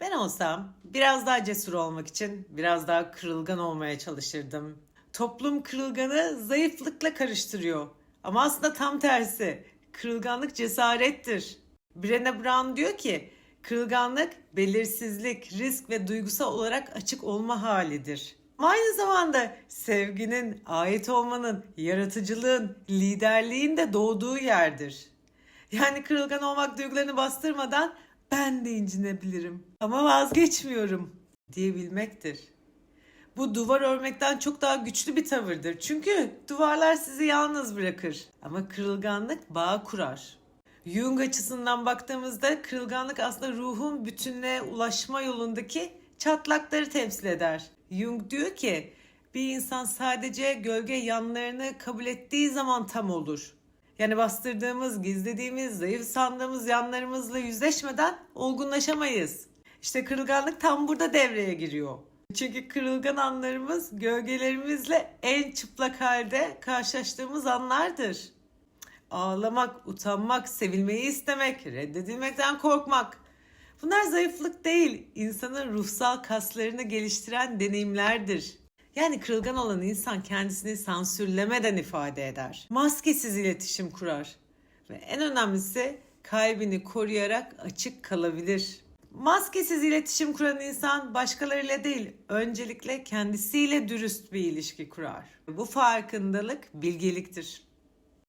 Ben olsam biraz daha cesur olmak için biraz daha kırılgan olmaya çalışırdım. Toplum kırılganı zayıflıkla karıştırıyor. Ama aslında tam tersi. Kırılganlık cesarettir. Brené Brown diyor ki, kırılganlık belirsizlik, risk ve duygusal olarak açık olma halidir. Aynı zamanda sevginin, ait olmanın, yaratıcılığın, liderliğin de doğduğu yerdir. Yani kırılgan olmak duygularını bastırmadan ben de incinebilirim ama vazgeçmiyorum diyebilmektir. Bu duvar örmekten çok daha güçlü bir tavırdır. Çünkü duvarlar sizi yalnız bırakır. Ama kırılganlık bağ kurar. Jung açısından baktığımızda kırılganlık aslında ruhun bütünlüğe ulaşma yolundaki çatlakları temsil eder. Jung diyor ki bir insan sadece gölge yanlarını kabul ettiği zaman tam olur. Yani bastırdığımız, gizlediğimiz, zayıf sandığımız yanlarımızla yüzleşmeden olgunlaşamayız. İşte kırılganlık tam burada devreye giriyor. Çünkü kırılgan anlarımız gölgelerimizle en çıplak halde karşılaştığımız anlardır. Ağlamak, utanmak, sevilmeyi istemek, reddedilmekten korkmak. Bunlar zayıflık değil, insanın ruhsal kaslarını geliştiren deneyimlerdir. Yani kırılgan olan insan kendisini sansürlemeden ifade eder. Maskesiz iletişim kurar. Ve en önemlisi kalbini koruyarak açık kalabilir. Maskesiz iletişim kuran insan başkalarıyla değil, öncelikle kendisiyle dürüst bir ilişki kurar. Bu farkındalık bilgeliktir.